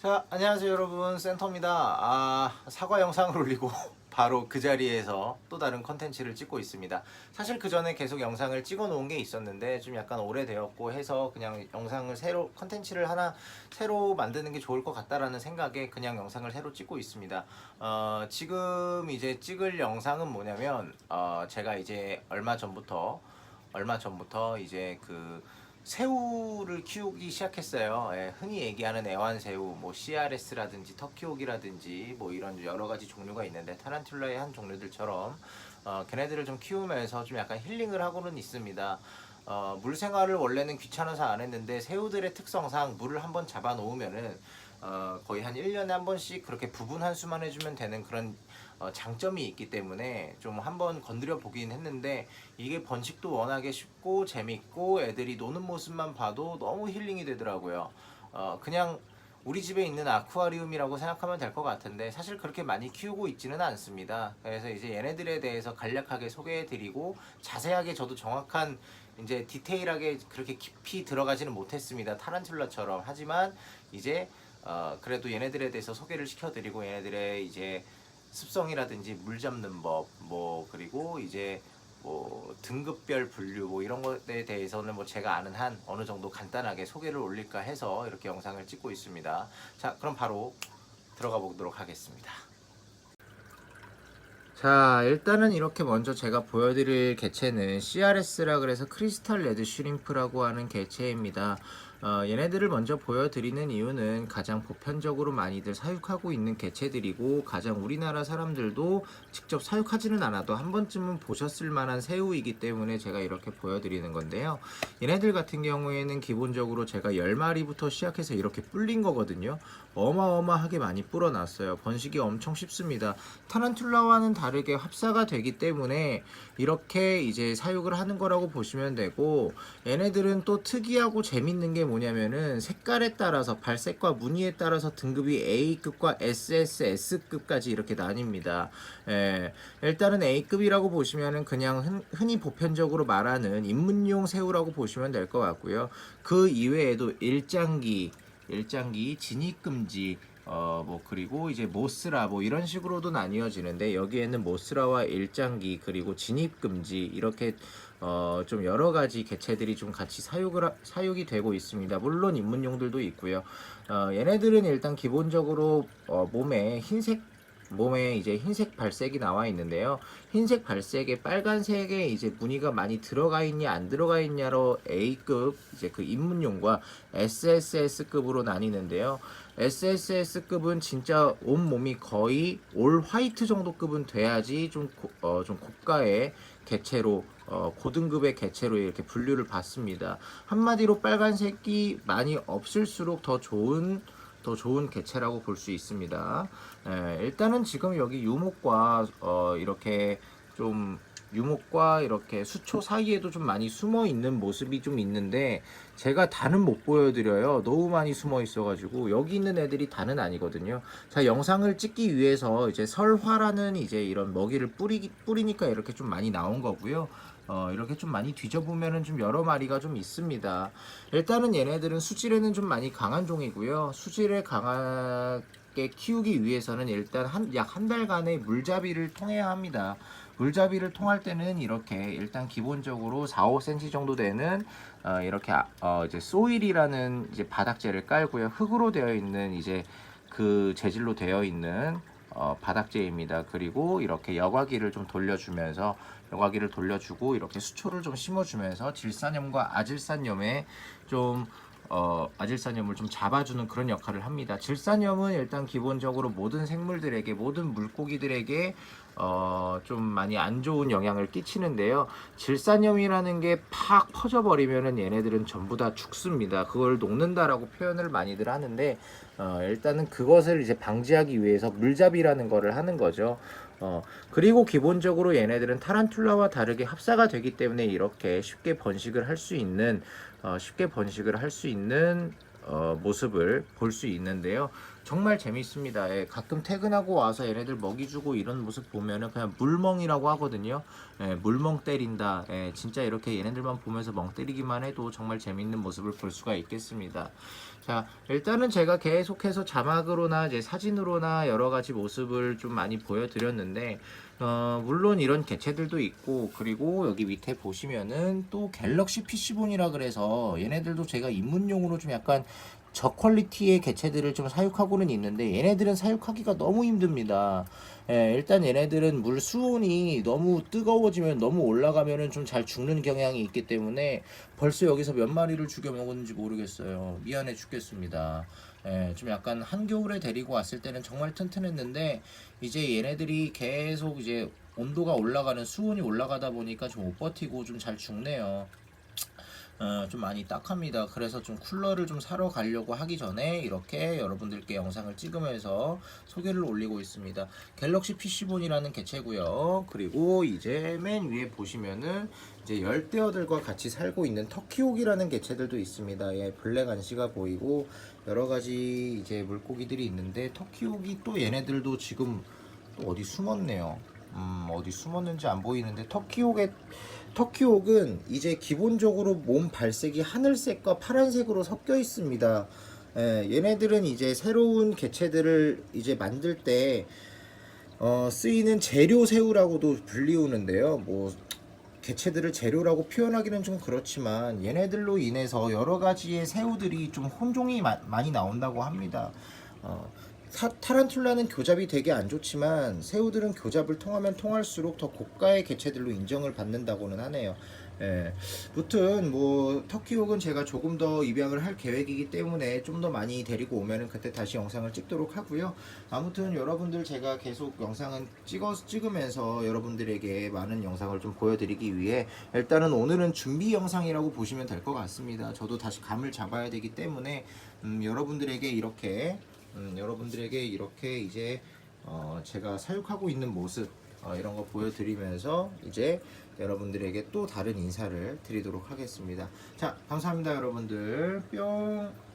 자, 안녕하세요 여러분 센터입니다. 아, 사과 영상을 올리고 바로 그 자리에서 또 다른 컨텐츠를 찍고 있습니다. 사실 그 전에 계속 영상을 찍어 놓은 게 있었는데 좀 약간 오래되었고 해서 그냥 영상을 새로 컨텐츠를 하나 새로 만드는 게 좋을 것 같다라는 생각에 그냥 영상을 새로 찍고 있습니다. 어, 지금 이제 찍을 영상은 뭐냐면 어, 제가 이제 얼마 전부터 얼마 전부터 이제 그 새우를 키우기 시작했어요. 예, 흔히 얘기하는 애완새우, 뭐 CRS라든지 터키옥이라든지 뭐 이런 여러 가지 종류가 있는데 타란툴라의 한 종류들처럼 어, 걔네들을 좀 키우면서 좀 약간 힐링을 하고는 있습니다. 어, 물 생활을 원래는 귀찮아서 안 했는데 새우들의 특성상 물을 한번 잡아 놓으면은 어, 거의 한 1년에 한 번씩 그렇게 부분 한 수만 해주면 되는 그런 어, 장점이 있기 때문에 좀 한번 건드려 보긴 했는데 이게 번식도 워낙에 쉽고 재밌고 애들이 노는 모습만 봐도 너무 힐링이 되더라고요. 어, 그냥 우리 집에 있는 아쿠아리움이라고 생각하면 될 것 같은데 사실 그렇게 많이 키우고 있지는 않습니다. 그래서 이제 얘네들에 대해서 간략하게 소개해드리고 자세하게 저도 정확한 이제 디테일하게 그렇게 깊이 들어가지는 못했습니다. 타란툴라처럼 하지만 이제 어, 그래도 얘네들에 대해서 소개를 시켜드리고 얘네들의 이제 습성이라든지 물 잡는 법, 뭐 그리고 이제 뭐 등급별 분류 뭐 이런 것에 대해서는 뭐 제가 아는 한 어느 정도 간단하게 소개를 올릴까 해서 이렇게 영상을 찍고 있습니다. 자, 그럼 바로 들어가 보도록 하겠습니다. 자, 일단은 이렇게 먼저 제가 보여드릴 개체는 CRS라 그래서 크리스탈 레드 슈림프라고 하는 개체입니다. 어, 얘네들을 먼저 보여드리는 이유는 가장 보편적으로 많이들 사육하고 있는 개체들이고 가장 우리나라 사람들도 직접 사육하지는 않아도 한 번쯤은 보셨을 만한 새우이기 때문에 제가 이렇게 보여드리는 건데요. 얘네들 같은 경우에는 기본적으로 제가 10마리부터 시작해서 이렇게 불린 거거든요. 어마어마하게 많이 불어났어요. 번식이 엄청 쉽습니다. 타란툴라와는 다르게 합사가 되기 때문에 이렇게 이제 사육을 하는 거라고 보시면 되고 얘네들은 또 특이하고 재밌는 게 뭐냐면은 색깔에 따라서 발색과 무늬에 따라서 등급이 A급과 SSS급까지 이렇게 나뉩니다. 예, 일단은 A급이라고 보시면은 그냥 흔, 흔히 보편적으로 말하는 입문용 새우라고 보시면 될 것 같고요. 그 이외에도 일장기 일장기, 진입금지, 어뭐 그리고 이제 모스라 뭐 이런 식으로도 나뉘어지는데 여기에는 모스라와 일장기 그리고 진입 금지 이렇게 어 좀 여러 가지 개체들이 좀 같이 사육을 하- 사육이 되고 있습니다. 물론 입문용들도 있고요. 어 얘네들은 일단 기본적으로 어 몸에 흰색 몸에 이제 흰색 발색이 나와 있는데요. 흰색 발색에 빨간색에 이제 무늬가 많이 들어가 있냐 안 들어가 있냐로 A급 이제 그 입문용과 SSS급으로 나뉘는데요. SSS급은 진짜 온 몸이 거의 올 화이트 정도급은 돼야지 좀, 고, 어, 좀 고가의 개체로 어, 고등급의 개체로 이렇게 분류를 받습니다. 한마디로 빨간색이 많이 없을수록 더 좋은 더 좋은 개체라고 볼 수 있습니다. 예, 일단은 지금 여기 유목과 어, 이렇게 좀 유목과 이렇게 수초 사이에도 좀 많이 숨어 있는 모습이 좀 있는데 제가 다는 못 보여드려요. 너무 많이 숨어 있어가지고 여기 있는 애들이 다는 아니거든요. 자 영상을 찍기 위해서 이제 설화라는 이제 이런 먹이를 뿌리 뿌리니까 이렇게 좀 많이 나온 거고요. 어, 이렇게 좀 많이 뒤져보면은 좀 여러 마리가 좀 있습니다. 일단은 얘네들은 수질에는 좀 많이 강한 종이고요. 수질에 강 하게 키우기 위해서는 일단 한, 약 한 달간의 물잡이를 통해야 합니다. 물잡이를 통할 때는 이렇게 일단 기본적으로 4, 5cm 정도 되는 어, 이렇게 아- 어, 이제 소일이라는 이제 바닥재를 깔고요. 흙으로 되어 있는 이제 그 재질로 되어 있는 어, 바닥재입니다. 그리고 이렇게 여과기를 좀 돌려주면서 여과기를 돌려주고 이렇게 수초를 좀 심어주면서 질산염과 아질산염에 좀 어, 아질산염을 좀 잡아주는 그런 역할을 합니다. 질산염은 일단 기본적으로 모든 생물들에게 모든 물고기들에게 어, 좀 많이 안 좋은 영향을 끼치는데요. 질산염이라는 게 팍 퍼져버리면은 얘네들은 전부 다 죽습니다. 그걸 녹는다라고 표현을 많이들 하는데 어, 일단은 그것을 이제 방지하기 위해서 물잡이라는 거를 하는 거죠. 어, 그리고 기본적으로 얘네들은 타란툴라와 다르게 합사가 되기 때문에 이렇게 쉽게 번식을 할 수 있는 어, 쉽게 번식을 할 수 있는 어, 모습을 볼 수 있는데요. 정말 재밌습니다. 예, 가끔 퇴근하고 와서 얘네들 먹이 주고 이런 모습 보면은 그냥 물멍이라고 하거든요. 예, 물멍 때린다. 예, 진짜 이렇게 얘네들만 보면서 멍 때리기만 해도 정말 재밌는 모습을 볼 수가 있겠습니다. 자, 일단은 제가 계속해서 자막으로나 이제 사진으로나 여러 가지 모습을 좀 많이 보여드렸는데, 어, 물론 이런 개체들도 있고, 그리고 여기 밑에 보시면은 또 갤럭시 PC본이라 그래서 얘네들도 제가 입문용으로 좀 약간 저퀄리티의 개체들을 좀 사육하고는 있는데 얘네들은 사육하기가 너무 힘듭니다. 예, 일단 얘네들은 물 수온이 너무 뜨거워지면 너무 올라가면은 좀 잘 죽는 경향이 있기 때문에 벌써 여기서 몇 마리를 죽여 먹었는지 모르겠어요. 미안해 죽겠습니다. 예, 좀 약간 한겨울에 데리고 왔을 때는 정말 튼튼했는데 이제 얘네들이 계속 이제 온도가 올라가는 수온이 올라가다 보니까 좀 못 버티고 좀 잘 죽네요. 어, 좀 많이 딱합니다. 그래서 좀 쿨러를 좀 사러 가려고 하기 전에 이렇게 여러분들께 영상을 찍으면서 소개를 올리고 있습니다. 갤럭시 PC본이라는 개체고요. 그리고 이제 맨 위에 보시면은 이제 열대어들과 같이 살고 있는 터키옥이라는 개체들도 있습니다. 예, 블랙 안시가 보이고 여러 가지 이제 물고기들이 있는데 터키옥이 또 얘네들도 지금 또 어디 숨었네요. 음, 어디 숨었는지 안 보이는데 터키옥의 터키옥은 이제 기본적으로 몸 발색이 하늘색과 파란색으로 섞여 있습니다. 예, 얘네들은 이제 새로운 개체들을 이제 만들 때 어, 쓰이는 재료 새우라고도 불리우는데요. 뭐 개체들을 재료라고 표현하기는 좀 그렇지만 얘네들로 인해서 여러 가지의 새우들이 좀 혼종이 마- 많이 나온다고 합니다. 어, 타, 타란툴라는 교잡이 되게 안 좋지만 새우들은 교잡을 통하면 통할수록 더 고가의 개체들로 인정을 받는다고는 하네요. 예. 무튼 뭐 터키옥은 제가 조금 더 입양을 할 계획이기 때문에 좀 더 많이 데리고 오면은 그때 다시 영상을 찍도록 하고요. 아무튼 여러분들 제가 계속 영상은 찍어 찍으면서 여러분들에게 많은 영상을 좀 보여드리기 위해 일단은 오늘은 준비 영상이라고 보시면 될 것 같습니다. 저도 다시 감을 잡아야 되기 때문에 음, 여러분들에게 이렇게 음, 여러분들에게 이렇게 이제 어, 제가 사육하고 있는 모습 어, 이런 거 보여드리면서 이제 여러분들에게 또 다른 인사를 드리도록 하겠습니다. 자, 감사합니다, 여러분들. 뿅.